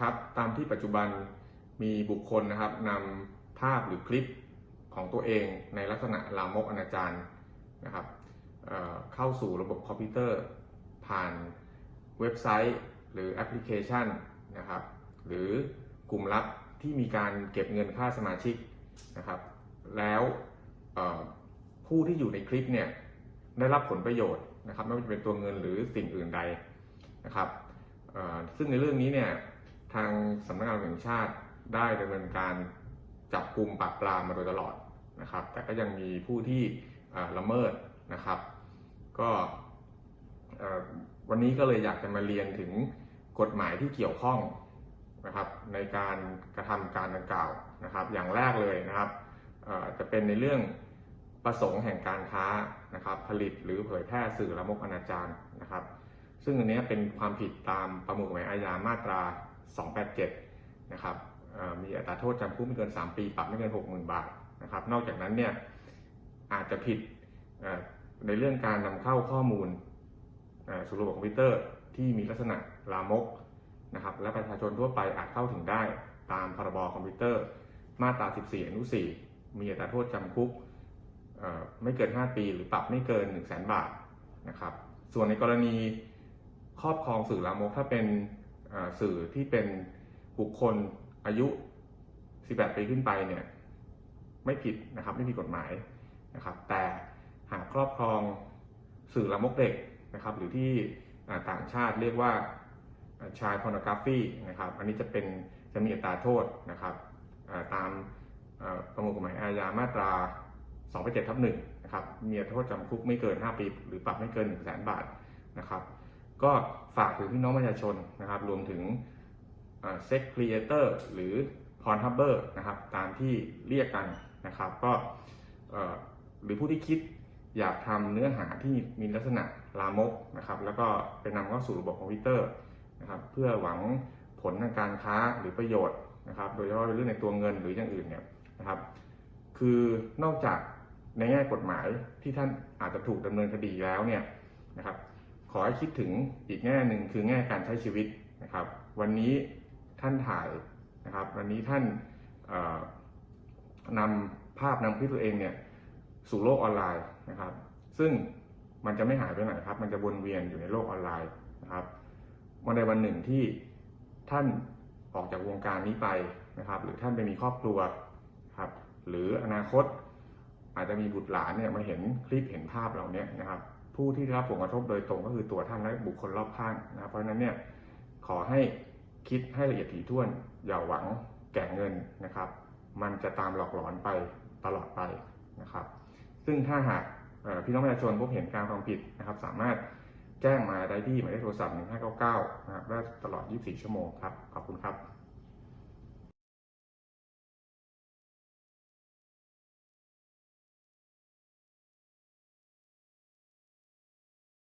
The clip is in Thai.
ครับตามที่ปัจจุบันมีบุคคลนะครับนำภาพหรือคลิปของตัวเองในลักษณะลามกอนาจารนะครับเเข้าสู่ระบบคอมพิวเตอร์ ผ่านเว็บไซต์ หรือแอปพลิเคชันนะครับหรือกลุ่มลับที่มีการเก็บเงินค่าสมาชิกนะครับแล้วผู้ที่อยู่ในคลิปเนี่ยได้รับผลประโยชน์นะครับไม่ว่าจะเป็นตัวเงินหรือสิ่งอื่นใดนะครับซึ่งในเรื่องนี้เนี่ย ทางสำนักงานแห่งชาติได้ดำเนินการจับกลุ่มปราบปรามมาโดยตลอดนะครับ แต่ก็ยังมีผู้ที่ละเมิดนะครับ ก็วันนี้ก็เลยอยากจะมาเรียนถึงกฎหมายที่เกี่ยวข้องนะครับ ในการกระทำการดังกล่าวนะครับ อย่างแรกเลยนะครับจะเป็นในเรื่องประสงค์แห่งการค้านะครับ ผลิตหรือเผยแพร่สื่อละมกอนาจารนะครับ ซึ่งอันนี้เป็นความผิดตามประมวลกฎหมายอาญามาตรา 287นะครับมีอัตราโทษจำคุกไม่เกิน 3 ปีปรับไม่เกิน 60,000 บาทนะครับนอกจากนั้นเนี่ยอาจจะผิดในเรื่องการนำเข้าข้อมูลเอ่อสู่ระบบคอมพิวเตอร์ที่มีลักษณะลามกนะครับและประชาชนทั่วไปอาจเข้าถึงได้ตามพรบคอมพิวเตอร์ มาตรา 14 อนุ 4 มีอัตราโทษจำคุกไม่เกิน 5 ปี หรือปรับไม่เกิน 1 0 0 0 0แบาทนะครับส่วนในกรณีครอบครองสื่อลามกถ้าเป็น สื่อที่เป็นบุคคลอายุ 18 ปีขึ้นไปเนี่ยไม่ผิดนะครับไม่มีกฎหมายนะครับ แต่หากครอบครองสื่อลามกเด็กนะครับ หรือที่ต่างชาติเรียกว่าชายพอนกราฟีนะครับ อันนี้จะเป็นจะมีอัตราโทษนะครับตามประมวลกฎหมายอาญามาตรา2 7ทับ1นะครับ มีอัตราโทษจำคุกไม่เกิน 5 ปี หรือปรับไม่เกิน 1 0 0 0 0แบาทนะครับ ก็ฝากถึงพี่น้องประชาชนนะครับ รวมถึงเซ็กครีเอเตอร์หรือพรทับเบอร์นะครับ ตามที่เรียกกันนะครับ ก็หรือผู้ที่คิดอยากทำเนื้อหาที่มีลักษณะลามกนะครับ แล้วก็ไปนำเข้าสู่ระบบคอมพิวเตอร์นะครับ เพื่อหวังผลทางการค้าหรือประโยชน์นะครับ โดยเฉพาะเรื่องในตัวเงินหรืออย่างอื่นเนี่ยนะครับ คือนอกจากในแง่กฎหมายที่ท่านอาจจะถูกดำเนินคดีแล้วเนี่ยนะครับ ขอให้คิดถึงอีกแง่หนึ่งคือแง่การใช้ชีวิตนะครับ วันนี้ท่านถ่ายนะครับ วันนี้ท่านนำภาพนำคลิปตัวเองเนี่ยสู่โลกออนไลน์นะครับ ซึ่งมันจะไม่หายไปไหนครับ มันจะวนเวียนอยู่ในโลกออนไลน์นะครับวันใดวันหนึ่งที่ท่านออกจากวงการนี้ไปนะครับ หรือท่านไปมีครอบครัวครับหรืออนาคตอาจจะมีบุตรหลานเนี่ยมาเห็นคลิปเห็นภาพเหล่านี้นะครับ ผู้ที่ได้รับผลกระทบโดยตรงก็คือตัวท่านและบุคคลรอบข้างนะเพราะฉะนั้นเนี่ยขอให้คิดให้ละเอียดถี่ถ้วน อย่าหวังแก่เงินนะครับ มันจะตามหลอกหลอนไปตลอดไปนะครับ ซึ่งถ้าหากพี่น้องประชาชนพบเห็นการกระทำผิดนะครับ สามารถแจ้งมาได้ที่หมายเลขโทรศัพท์ 1599 นะครับได้ตลอด 24 ชั่วโมงครับ ขอบคุณครับ